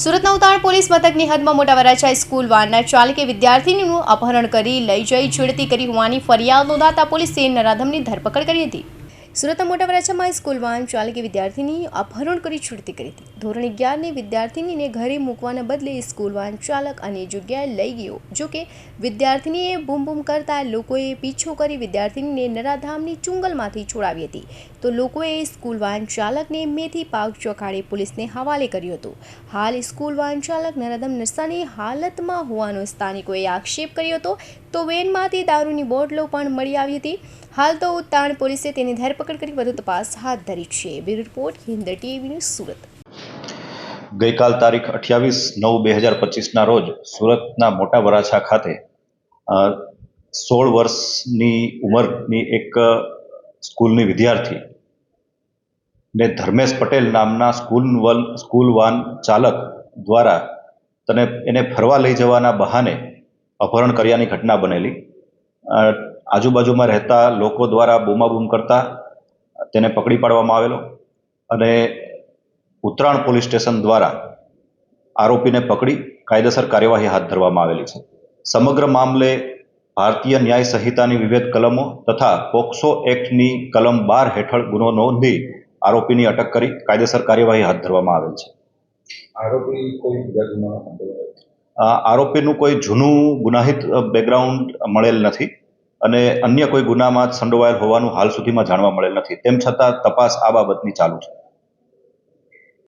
સુરતના ઉતાણ પોલીસ મથકની હદમાં મોટા વરાછા સ્કૂલ વાનના ચાલકે વિદ્યાર્થીનીનું અપહરણ કરી લઈ જઈ છેડતી કરી હોવાની ફરિયાદ નોંધાતા પોલીસે નરાધમની ધરપકડ કરી હતી. સુરતના મોટા વરાછામાં સ્કૂલ વાહન ચાલકે વિદ્યાર્થીની અપહરણ કરી છૂટતી કરી હતી. ધોરણ અગિયારની વિદ્યાર્થીનીને ઘરે મૂકવાના બદલે સ્કૂલ વાહન ચાલક અન્ય જગ્યાએ લઈ ગયો. જો કે વિદ્યાર્થીનીએ બૂમ બૂમ કરતા લોકોએ પીછો કરી વિદ્યાર્થીનીને નરાધામની ચુંગલમાંથી છોડાવી હતી. તો લોકોએ સ્કૂલ વાહન ચાલકને મેથી પાક ચોખાડે પોલીસને હવાલે કર્યો હતો. હાલ સ્કૂલ વાહન ચાલક નરાધામ નશાની હાલતમાં હોવાનો સ્થાનિકોએ આક્ષેપ કર્યો હતો. તો વેનમાંથી દારૂની બોટલો પણ મળી આવી હતી. હાલ તો ઉત્તાણ પોલીસે તેની ધરપકડ કરી વધુ તપાસ હાથ ધરી છે. Bureau report, Hind TV news, Surat. ગઈકાલ તારીખ અઠ્યાવીસ નવ બે હજાર પચીસના રોજ સુરતના મોટા વરાછા ખાતે સોળ વર્ષની ઉંમરની એક સ્કૂલની વિદ્યાર્થી ને ધર્મેશ પટેલ નામના સ્કૂલ વન, સ્કૂલ વાન ચાલક દ્વારા તને, એને ફરવા લઈ જવાના બહાને અપહરણ કર્યાની ઘટના બનેલી. આજુબાજુમાં રહેતા લોકો દ્વારા બૂમાબૂમ કરતા તેને પકડી પાડવામાં આવેલો અને ઉત્તરાયણ પોલીસ સ્ટેશન દ્વારા આરોપીને પકડી કાયદેસર કાર્યવાહી હાથ ધરવામાં આવેલી છે. સમગ્ર મામલે ભારતીય ન્યાય સંહિતાની વિવિધ કલમો તથા પોક્સો એક્ટની કલમ બાર હેઠળ ગુનો નોંધી આરોપીની અટક કરી કાયદેસર કાર્યવાહી હાથ ધરવામાં આવેલ છે. આરોપી કોઈ બીજા આરોપીનું કોઈ જૂનું ગુનાહિત બેકગ્રાઉન્ડ મળેલ નથી અને અન્ય કોઈ ગુનામાં સંડોવાયેલ હોવાનું હાલ સુધીમાં જાણવા મળેલ નથી. તેમ છતાં તપાસ આ બાબતની ચાલુ છે.